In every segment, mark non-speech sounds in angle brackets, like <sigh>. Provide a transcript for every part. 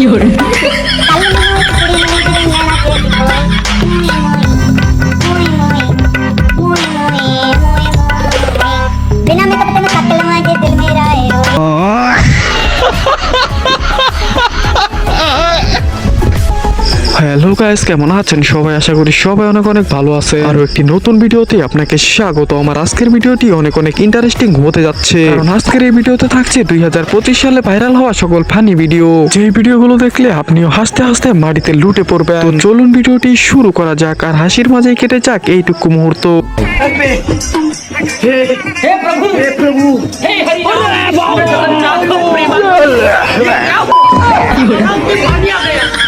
有人 hello guys কেমন আছেন সবাই? আশা করি সবাই অনেক অনেক ভালো আছে আর একটি নতুন ভিডিওতে আপনাকে স্বাগত। আমার আজকের ভিডিওটি অনেক অনেক ইন্টারেস্টিং হতে যাচ্ছে। কারণ আজকের এই ভিডিওতে থাকছে দুই সালে ভাইরাল হওয়া সকল ফানি ভিডিও যেই ভিডিওগুলো দেখলে আপনিও হাসতে হাসতে মাটিতে লুটে পড়বেন। তো চলুন ভিডিওটি শুরু করা যাক আর হাসির মাঝেই কেটে যাক এইটুকু মুহূর্ত। वाह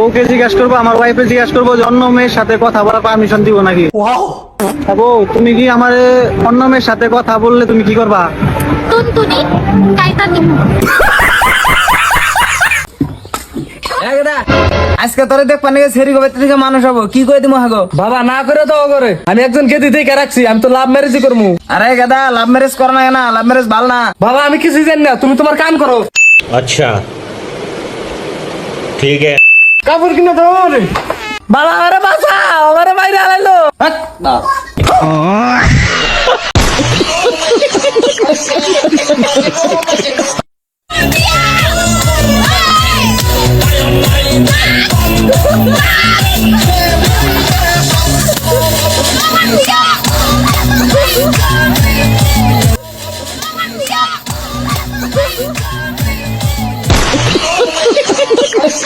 বউকে জিজ্ঞাসা করব আমার ওয়াইফে জিজ্ঞাসা করব অন্য মেয়ের সাথে কথা বলার পারমিশন দিব নাকি? বউ তুমি কি আমার অন্য মেয়ের সাথে কথা বললে তুমি কি করবা? আজকে তোরে দেখ পানি থেকে মানুষ হব। কি দিমু হাগো? বাবা না করে তো করে। আমি একজন কে দিতেই কে রাখছি? আমি তো লাভ ম্যারেজ করমু। আরে গাদা লাভ ম্যারেজ কর না না লাভ ম্যারেজ ভালো না। বাবা আমি কিছু জানি না। তুমি তোমার কাম করো। আচ্ছা। ঠিক আছে। কাপড় কিনে দাও রে বাবা আরে বাসা আমারে বাইরে আলাইলো বাস হ্যাঁ, <laughs>